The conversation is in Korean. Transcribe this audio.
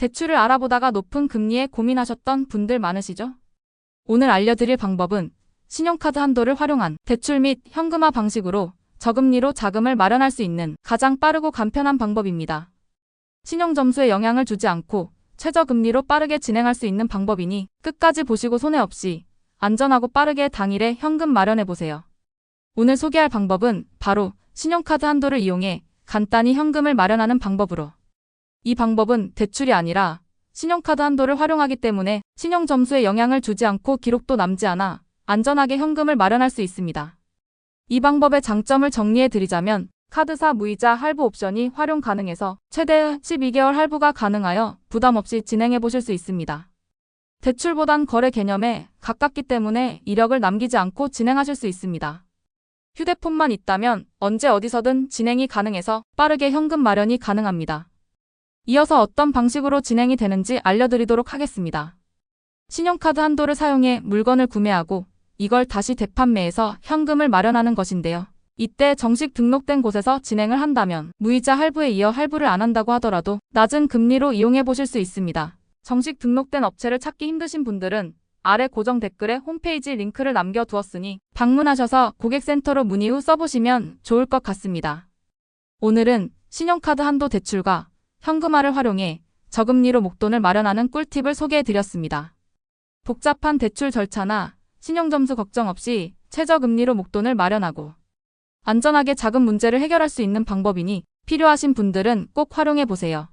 대출을 알아보다가 높은 금리에 고민하셨던 분들 많으시죠? 오늘 알려드릴 방법은 신용카드 한도를 활용한 대출 및 현금화 방식으로 저금리로 자금을 마련할 수 있는 가장 빠르고 간편한 방법입니다. 신용점수에 영향을 주지 않고 최저금리로 빠르게 진행할 수 있는 방법이니 끝까지 보시고 손해 없이 안전하고 빠르게 당일에 현금 마련해 보세요. 오늘 소개할 방법은 바로 신용카드 한도를 이용해 간단히 현금을 마련하는 방법으로. 이 방법은 대출이 아니라 신용카드 한도를 활용하기 때문에 신용 점수에 영향을 주지 않고 기록도 남지 않아 안전하게 현금을 마련할 수 있습니다. 이 방법의 장점을 정리해 드리자면 카드사 무이자 할부 옵션이 활용 가능해서 최대 12개월 할부가 가능하여 부담 없이 진행해 보실 수 있습니다. 대출보단 거래 개념에 가깝기 때문에 이력을 남기지 않고 진행하실 수 있습니다. 휴대폰만 있다면 언제 어디서든 진행이 가능해서 빠르게 현금 마련이 가능합니다. 이어서 어떤 방식으로 진행이 되는지 알려드리도록 하겠습니다. 신용카드 한도를 사용해 물건을 구매하고 이걸 다시 대판매해서 현금을 마련하는 것인데요. 이때 정식 등록된 곳에서 진행을 한다면 무이자 할부에 이어 할부를 안 한다고 하더라도 낮은 금리로 이용해 보실 수 있습니다. 정식 등록된 업체를 찾기 힘드신 분들은 아래 고정 댓글에 홈페이지 링크를 남겨두었으니 방문하셔서 고객센터로 문의 후 써보시면 좋을 것 같습니다. 오늘은 신용카드 한도 대출과 현금화를 활용해 저금리로 목돈을 마련하는 꿀팁을 소개해드렸습니다. 복잡한 대출 절차나 신용점수 걱정 없이 최저금리로 목돈을 마련하고 안전하게 자금 문제를 해결할 수 있는 방법이니 필요하신 분들은 꼭 활용해 보세요.